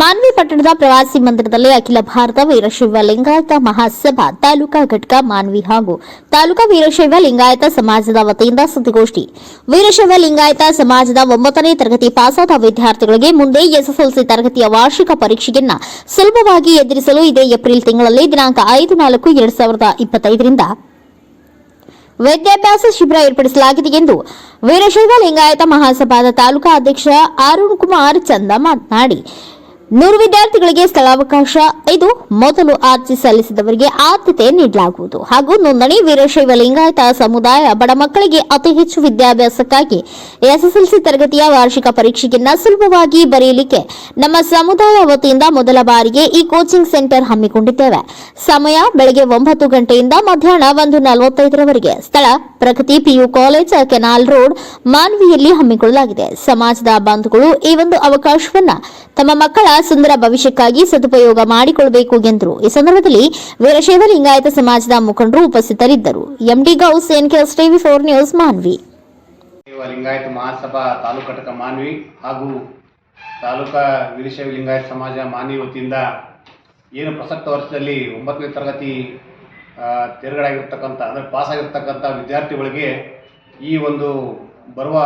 ಮಾನ್ವಿ ಪಟ್ಟಣದ ಪ್ರವಾಸಿ ಮಂದಿರದಲ್ಲಿ ಅಖಿಲ ಭಾರತ ವೀರಶೈವ ಲಿಂಗಾಯತ ಮಹಾಸಭಾ ತಾಲೂಕಾ ಘಟಕ ಮಾನ್ವಿ ಹಾಗೂ ತಾಲೂಕಾ ವೀರಶೈವ ಲಿಂಗಾಯತ ಸಮಾಜದ ವತಿಯಿಂದ ಸುದ್ದಿಗೋಷ್ಠಿ. ವೀರಶೈವ ಲಿಂಗಾಯತ ಸಮಾಜದ ಒಂಬತ್ತನೇ ತರಗತಿ ಪಾಸಾದ ವಿದ್ಯಾರ್ಥಿಗಳಿಗೆ ಮುಂದೆ ಎಸ್ಎಸ್ಎಲ್ಸಿ ತರಗತಿಯ ವಾರ್ಷಿಕ ಪರೀಕ್ಷೆಯನ್ನ ಸುಲಭವಾಗಿ ಎದುರಿಸಲು ಇದೇ ಏಪ್ರಿಲ್ ತಿಂಗಳಲ್ಲಿ ದಿನಾಂಕ ಐದು ನಾಲ್ಕು ಎರಡ್ ಸಾವಿರದ ಇಪ್ಪತ್ತೈದರಿಂದ ವಿದ್ಯಾಭ್ಯಾಸ ಶಿಬಿರ ಏರ್ಪಡಿಸಲಾಗಿದೆ ಎಂದು ವೀರಶೈವ ಲಿಂಗಾಯತ ಮಹಾಸಭಾದ ತಾಲೂಕಾ ಅಧ್ಯಕ್ಷ ಅರುಣ್ ಕುಮಾರ್ ಚಂದ ಮಾತನಾಡಿ. ನೂರು ವಿದ್ಯಾರ್ಥಿಗಳಿಗೆ ಸ್ಥಳಾವಕಾಶ. ಇದು ಮೊದಲು ಅರ್ಜಿ ಸಲ್ಲಿಸಿದವರಿಗೆ ಆದ್ಯತೆ ನೀಡಲಾಗುವುದು. ಹಾಗೂ ನೋಂದಣಿ ವೀರಶೈವ ಲಿಂಗಾಯತ ಸಮುದಾಯ ಬಡ ಮಕ್ಕಳಿಗೆ ಅತಿ ಹೆಚ್ಚು ವಿದ್ಯಾಭ್ಯಾಸಕ್ಕಾಗಿ ಎಸ್ಎಸ್ಎಲ್ಸಿ ತರಗತಿಯ ವಾರ್ಷಿಕ ಪರೀಕ್ಷೆಯನ್ನ ಸುಲಭವಾಗಿ ಬರೆಯಲಿಕ್ಕೆ ನಮ್ಮ ಸಮುದಾಯ ವತಿಯಿಂದ ಮೊದಲ ಬಾರಿಗೆ ಈ ಕೋಚಿಂಗ್ ಸೆಂಟರ್ ಹಮ್ಮಿಕೊಂಡಿದ್ದೇವೆ. ಸಮಯ ಬೆಳಗ್ಗೆ ಒಂಬತ್ತು ಗಂಟೆಯಿಂದ ಮಧ್ಯಾಹ್ನ ಒಂದು ನಲವತ್ತೈದರವರೆಗೆ. ಸ್ಥಳ Pragati PU college, canal road, ಮಾನ್ವಿಯಲ್ಲಿ ಹಮ್ಮಿಕೊಳ್ಳಲಾಗಿದೆ. ಸಮಾಜದ ಬಂಧುಗಳು ಈ ಒಂದು ಅವಕಾಶವನ್ನ ತಮ್ಮ ಮಕ್ಕಳ ಸುಂದರ ಭವಿಷ್ಯಕ್ಕಾಗಿ ಸದುಪಯೋಗ ಮಾಡಿಕೊಳ್ಳಬೇಕು ಎಂದರು. ಈ ಸಂದರ್ಭದಲ್ಲಿ ವೀರಶೈವ ಲಿಂಗಾಯತ ಸಮಾಜದ ಮುಖಂಡರು ಉಪಸ್ಥಿತರಿದ್ದರು. MD Ghouse NKS TV four news, Manvi. Lingayat Mahasabha taluk ಘಟಕ ಮಾನ್ವಿ ಹಾಗೂ ತಾಲೂಕಾ ವೀರಶೈವ ಲಿಂಗಾಯತ ಸಮಾಜ ಮಾನ್ವಿ ವತಿಯಿಂದ ಏನು ಪ್ರಸಕ್ತ ವರ್ಷದಲ್ಲಿ ಒಂಬತ್ತನೇ ತರಗತಿ ತೆರುಗಡಾಗಿರ್ತಕ್ಕಂಥ, ಅಂದರೆ ಪಾಸ್ ಆಗಿರ್ತಕ್ಕಂಥ ವಿದ್ಯಾರ್ಥಿಗಳಿಗೆ ಈ ಒಂದು ಬರುವ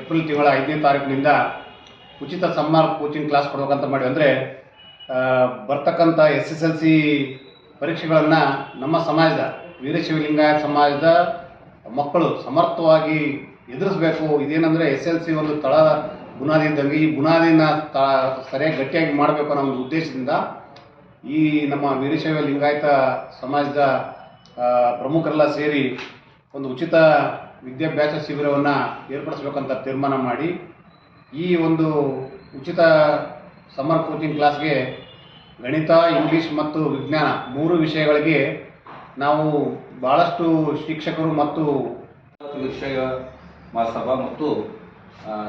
ಏಪ್ರಿಲ್ ತಿಂಗಳ ಐದನೇ ತಾರೀಕಿನಿಂದ ಉಚಿತ ಸಮ್ಮಾರ್ ಕೋಚಿಂಗ್ ಕ್ಲಾಸ್ ಕೊಡ್ಬೇಕಂತ ಮಾಡಿ ಅಂದರೆ ಬರ್ತಕ್ಕಂಥ ಎಸ್ ಎಸ್ ಎಲ್ ಸಿ ಪರೀಕ್ಷೆಗಳನ್ನು ನಮ್ಮ ಸಮಾಜದ ವೀರಶೈವ ಲಿಂಗಾಯತ ಸಮಾಜದ ಮಕ್ಕಳು ಸಮರ್ಥವಾಗಿ ಎದುರಿಸಬೇಕು. ಇದೇನಂದರೆ ಎಸ್ ಎಲ್ ಸಿ ಒಂದು ತಳ ಬುನಾದಿ ಇದ್ದಂಗೆ ಈ ಬುನಾದಿನ ತ, ಸರಿಯಾಗಿ ಗಟ್ಟಿಯಾಗಿ ಮಾಡಬೇಕು ಅನ್ನೋ ಒಂದು ಉದ್ದೇಶದಿಂದ ಈ ನಮ್ಮ ವೀರಶೈವ ಲಿಂಗಾಯತ ಸಮಾಜದ ಪ್ರಮುಖರೆಲ್ಲ ಸೇರಿ ಒಂದು ಉಚಿತ ವಿದ್ಯಾಭ್ಯಾಸ ಶಿಬಿರವನ್ನು ಏರ್ಪಡಿಸ್ಬೇಕಂತ ತೀರ್ಮಾನ ಮಾಡಿ ಈ ಒಂದು ಉಚಿತ ಸಮ್ಮರ್ ಕೋಚಿಂಗ್ ಕ್ಲಾಸ್ಗೆ ಗಣಿತ, ಇಂಗ್ಲೀಷ್ ಮತ್ತು ವಿಜ್ಞಾನ ಮೂರು ವಿಷಯಗಳಿಗೆ ನಾವು ಭಾಳಷ್ಟು ಶಿಕ್ಷಕರು ಮತ್ತು ವಿಷಯ, ಮಹಾಸಭಾ ಮತ್ತು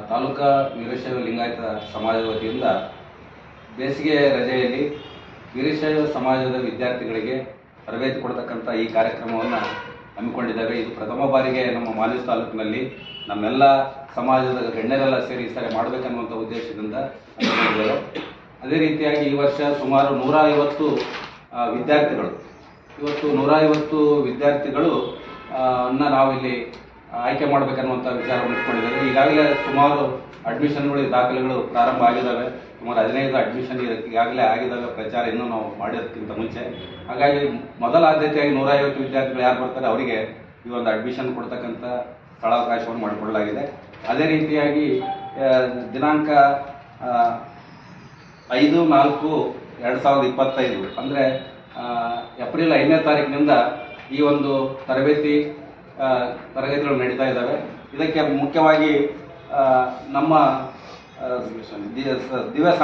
ತಾಲೂಕಾ ವೀರಶೈವ ಲಿಂಗಾಯತ ಸಮಾಜದ ವತಿಯಿಂದ ಬೇಸಿಗೆ ರಜೆಯಲ್ಲಿ ವೀರಶೈವ ಸಮಾಜದ ವಿದ್ಯಾರ್ಥಿಗಳಿಗೆ ತರಬೇತಿ ಕೊಡ್ತಕ್ಕಂಥ ಈ ಕಾರ್ಯಕ್ರಮವನ್ನು ಹಮ್ಮಿಕೊಂಡಿದ್ದೇವೆ ಇದು ಪ್ರಥಮ ಬಾರಿಗೆ ನಮ್ಮ ಮಾಲೀಸ್ ತಾಲೂಕಿನಲ್ಲಿ ನಮ್ಮೆಲ್ಲ ಸಮಾಜದ ಗಣ್ಯರೆಲ್ಲ ಸೇರಿ ಈ ಸರಿ ಮಾಡಬೇಕನ್ನುವಂಥ ಉದ್ದೇಶದಿಂದ ಅದೇ ರೀತಿಯಾಗಿ ಈ ವರ್ಷ ಸುಮಾರು ನೂರ ಐವತ್ತು ವಿದ್ಯಾರ್ಥಿಗಳು. ಇವತ್ತು ನೂರ ಐವತ್ತು ವಿದ್ಯಾರ್ಥಿಗಳು ನಾವಿಲ್ಲಿ ಆಯ್ಕೆ ಮಾಡಬೇಕನ್ನುವಂಥ ವಿಚಾರವನ್ನು ಇಟ್ಕೊಂಡಿದ್ದಾರೆ ಈಗಾಗಲೇ ಸುಮಾರು ಅಡ್ಮಿಷನ್ಗಳು ದಾಖಲೆಗಳು ಪ್ರಾರಂಭ ಆಗಿದ್ದಾವೆ. ಸುಮಾರು ಹದಿನೈದು ಅಡ್ಮಿಷನ್ ಈಗಾಗಲೇ ಆಗಿದಾಗ ಪ್ರಚಾರ ಇನ್ನೂ ನಾವು ಮಾಡೋದಕ್ಕಿಂತ ಮುಂಚೆ. ಹಾಗಾಗಿ ಮೊದಲ ಆದ್ಯತೆಯಾಗಿ ನೂರ ಐವತ್ತು ವಿದ್ಯಾರ್ಥಿಗಳು ಯಾರು ಬರ್ತಾರೆ ಅವರಿಗೆ ಈ ಒಂದು ಅಡ್ಮಿಷನ್ ಕೊಡ್ತಕ್ಕಂಥ ಸ್ಥಳಾವಕಾಶವನ್ನು ಮಾಡಿಕೊಳ್ಳಲಾಗಿದೆ ಅದೇ ರೀತಿಯಾಗಿ ದಿನಾಂಕ ಐದು, ನಾಲ್ಕು, ಎರಡು ಸಾವಿರದ ಇಪ್ಪತ್ತೈದು. ಅಂದರೆ ಏಪ್ರಿಲ್ ಐದನೇ ತಾರೀಕಿನಿಂದ ಈ ಒಂದು ತರಬೇತಿ ತರಗತಿಗಳು ನಡೀತಾ ಇದ್ದಾವೆ. ಇದಕ್ಕೆ ಮುಖ್ಯವಾಗಿ ನಮ್ಮ ದಿವ್ಯ